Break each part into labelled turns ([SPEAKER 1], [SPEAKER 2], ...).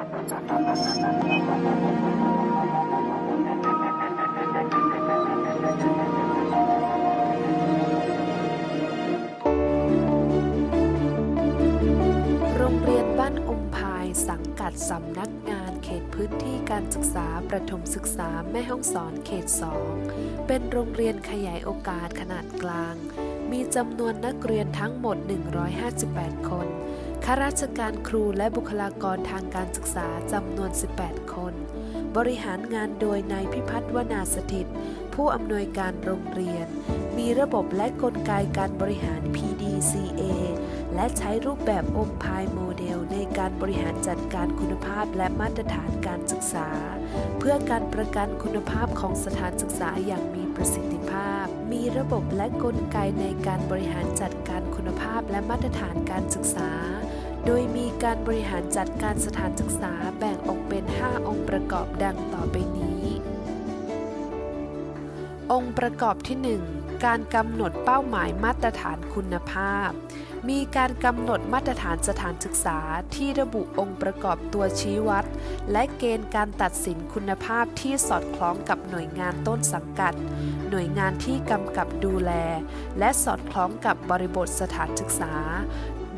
[SPEAKER 1] โรงเรียนบ้านอมพายสังกัดสำนักงานเขตพื้นที่การศึกษาประถมศึกษาแม่ห้องสอนเขต 2 เป็นโรงเรียนขยายโอกาสขนาดกลาง มีจำนวนนักเรียนทั้งหมด 158 คน ข้าราชการครูและบุคลากรทางการศึกษาจำนวน 18 คน บริหารงานโดยนายพิพัฒน์วนาสถิต ผู้อำนวยการโรงเรียน มีระบบและกลไกการบริหาร PDCA และใช้รูปแบบอมพายโมเดลในการบริหารจัดการคุณภาพและมาตรฐานการศึกษา เพื่อการประกันคุณภาพของสถานศึกษาอย่างมีประสิทธิภาพ มีระบบและกลไกในการบริหารจัดการคุณภาพและมาตรฐานการศึกษา โดยมีการบริหารจัดการสถานศึกษาแบ่งออกเป็น 5 องค์ประกอบดังต่อไปนี้ องค์ประกอบที่ 1 การกำหนดเป้าหมายมาตรฐานคุณภาพ มีการกำหนดมาตรฐานสถานศึกษาที่ระบุองค์ประกอบตัวชี้วัด และเกณฑ์การตัดสินคุณภาพที่สอดคล้องกับหน่วยงานต้นสังกัด หน่วยงานที่กำกับดูแล และสอดคล้องกับบริบทสถานศึกษา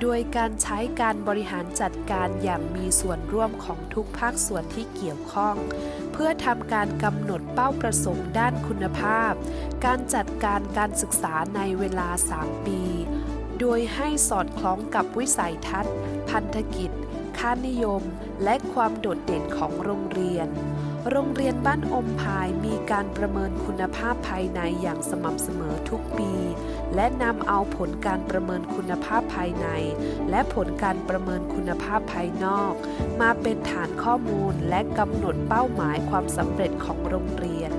[SPEAKER 1] โดยการใช้การบริหารจัดการอย่างมีส่วนร่วมของทุกภาคส่วนที่เกี่ยวข้อง เพื่อทำการกำหนดเป้าประสงค์ด้านคุณภาพ การจัดการการศึกษาในเวลา 3 ปี โดยให้สอดคล้องกับวิสัยทัศน์ พันธกิจ ค่านิยม และความโดดเด่นของโรงเรียน โรงเรียนบ้านอมพายมีการประเมินคุณภาพภายในอย่างสม่ำเสมอทุกปี และนำเอาผลการประเมินคุณภาพภายใน และผลการประเมินคุณภาพภายนอก มาเป็นฐานข้อมูลและกำหนดเป้าหมายความสำเร็จของโรงเรียน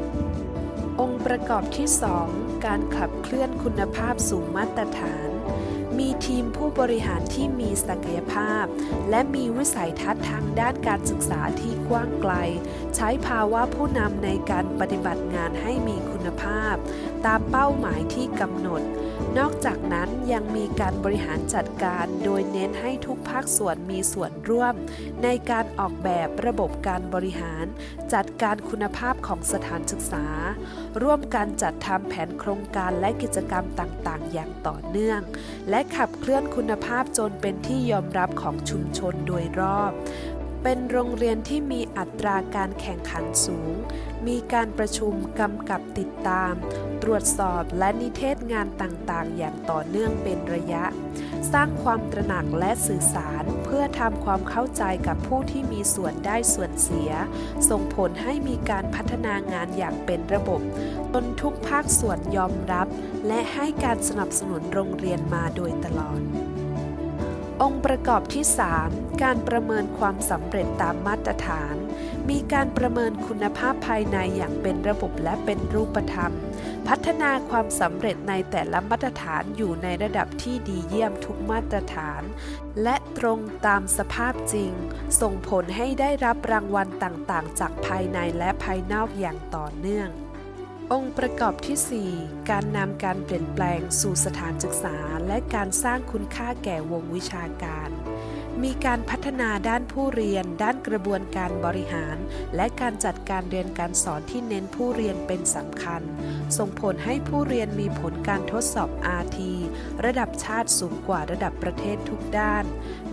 [SPEAKER 1] องค์ประกอบที่ 2 การขับเคลื่อนคุณภาพสู่มาตรฐาน มีทีมผู้บริหารที่มีศักยภาพ และมีวิสัยทัศน์ทางด้านการศึกษาที่กว้างไกล ใช้ภาวะผู้นำในการปฏิบัติงานให้มีคุณภาพ ตามเป้าหมายที่กำหนด นอกจากนั้นยังมีการบริหารจัดการโดยเน้นให้ทุกภาคส่วนมีส่วนร่วม ในการออกแบบระบบการบริหาร จัดการคุณภาพของสถานศึกษา ร่วมกันจัดทำแผนโครงการและกิจกรรมต่างๆ อย่างต่อเนื่อง และขับเคลื่อนคุณภาพจนเป็นที่ยอมรับของชุมชนโดยรอบ เป็นโรงเรียนที่มีอัตราการแข่งขันสูง มีการประชุมกำกับติดตาม ตรวจสอบและนิเทศงานต่างๆ อย่างต่อเนื่องเป็นระยะ สร้างความตระหนักและสื่อสารเพื่อทำความเข้าใจกับผู้ที่มีส่วนได้ส่วนเสีย ส่งผลให้มีการพัฒนางานอย่างเป็นระบบจนทุกภาคส่วนยอมรับ และให้การสนับสนุนโรงเรียนมาโดยตลอดองค์ประกอบที่ 3 การประเมินความสำเร็จตามมาตรฐาน มีการประเมินคุณภาพภายในอย่างเป็นระบบและเป็นรูปธรรม พัฒนาความสำเร็จในแต่ละมาตรฐานอยู่ในระดับที่ดีเยี่ยมทุกมาตรฐาน และตรงตามสภาพจริง ส่งผลให้ได้รับรางวัลต่างๆ จากภายในและภายนอกอย่างต่อเนื่อง องค์ประกอบที่ 4 การนำการเปลี่ยนแปลงสู่สถานศึกษา และการสร้างคุณค่าแก่วงวิชาการ มีการพัฒนาด้านผู้เรียน ด้านกระบวนการบริหาร และการจัดการเรียนการสอนที่เน้นผู้เรียนเป็นสำคัญ ส่งผลให้ผู้เรียนมีผลการทดสอบ RT ระดับชาติสูงกว่าระดับประเทศทุกด้าน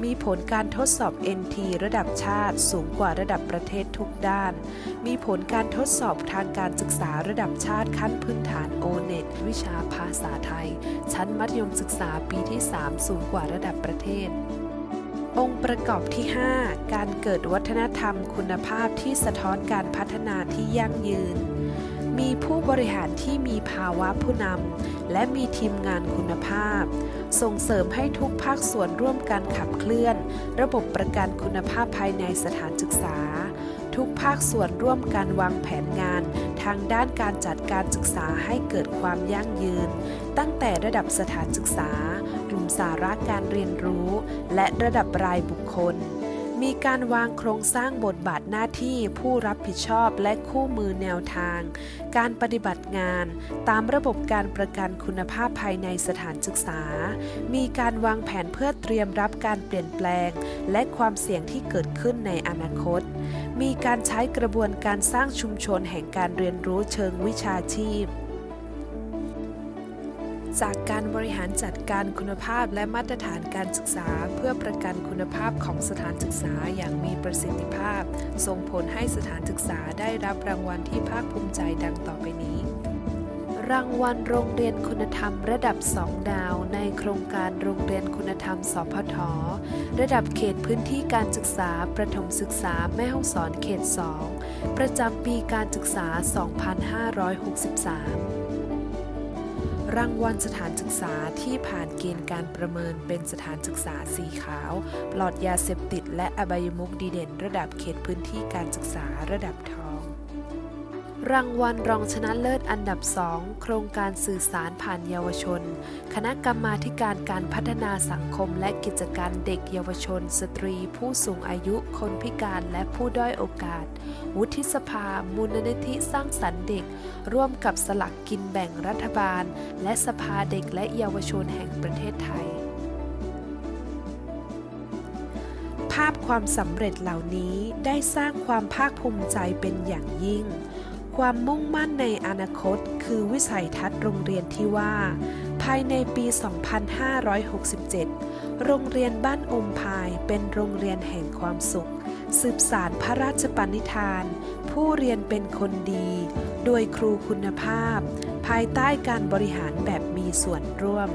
[SPEAKER 1] มีผลการทดสอบ NT ระดับชาติสูงกว่าระดับประเทศทุกด้าน มีผลการทดสอบทางการศึกษาระดับชาติขั้นพื้นฐาน O-NET วิชาภาษาไทย ชั้นมัธยมศึกษาปีที่ 3 สูงกว่าระดับประเทศ องค์ประกอบที่ 5 การเกิดวัฒนธรรมคุณภาพที่สะท้อนการพัฒนาที่ยั่งยืน มีผู้บริหารที่มีภาวะผู้นำและมีทีมงานคุณภาพ ส่งเสริมให้ทุกภาคส่วนร่วมกันขับเคลื่อน ระบบประกันคุณภาพภายในสถานศึกษา ทุกภาคส่วนร่วมกันวางแผนงาน ทางด้านการจัดการศึกษาให้เกิดความยั่งยืน ตั้งแต่ระดับสถานศึกษา สาระการเรียนรู้ และระดับรายบุคคล มีการวางโครงสร้างบทบาทหน้าที่ผู้รับผิดชอบและคู่มือแนวทาง การปฏิบัติงานตามระบบการประกันคุณภาพภายในสถานศึกษา มีการวางแผนเพื่อเตรียมรับการเปลี่ยนแปลง และความเสี่ยงที่เกิดขึ้นในอนาคต มีการใช้กระบวนการสร้างชุมชนแห่งการเรียนรู้เชิงวิชาชีพ จากการบริหารจัดการคุณภาพและมาตรฐานการศึกษา เพื่อประกันคุณภาพของสถานศึกษาอย่างมีประสิทธิภาพ ส่งผลให้สถานศึกษาได้รับรางวัลที่ภาคภูมิใจดังต่อไปนี้ รางวัลโรงเรียนคุณธรรมระดับ 2 ดาว ในโครงการโรงเรียนคุณธรรม สพท ระดับเขตพื้นที่การศึกษา ประถมศึกษาแม่ฮ่องสอนเขต 2 ประจำปีการศึกษา 2563 รางวัลสถานศึกษาที่ผ่านเกณฑ์การประเมินเป็นสถานศึกษาสีขาว ปลอดยาเสพติดและอบายมุกดีเด่น ระดับเขตพื้นที่การศึกษาระดับทอง รางวัลรองชนะเลิศอันดับ 2 โครงการสื่อสารผ่านเยาวชน คณะกรรมาการการพัฒนาสังคมและกิจการเด็กเยาวชน สตรี ผู้สูงอายุ คนพิการและผู้ด้อยโอกาส วุฒิสภา มูลนิธิสร้างสรรค์เด็ก ร่วมกับสลักกินแบ่งรัฐบาล และสภาเด็กและเยาวชนแห่งประเทศไทย ภาพความสำเร็จเหล่านี้ได้สร้างความภาคภูมิใจเป็นอย่างยิ่ง ความมุ่งมั่นในอนาคต คือวิสัยทัศน์โรงเรียนที่ว่า ภายในปี 2567 โรงเรียนบ้านอมพายเป็นโรงเรียนแห่งความสุข สืบสารพระราชปณิธาน ผู้เรียนเป็นคนดี โดยครูคุณภาพ ภายใต้การบริหารแบบมีส่วนร่วม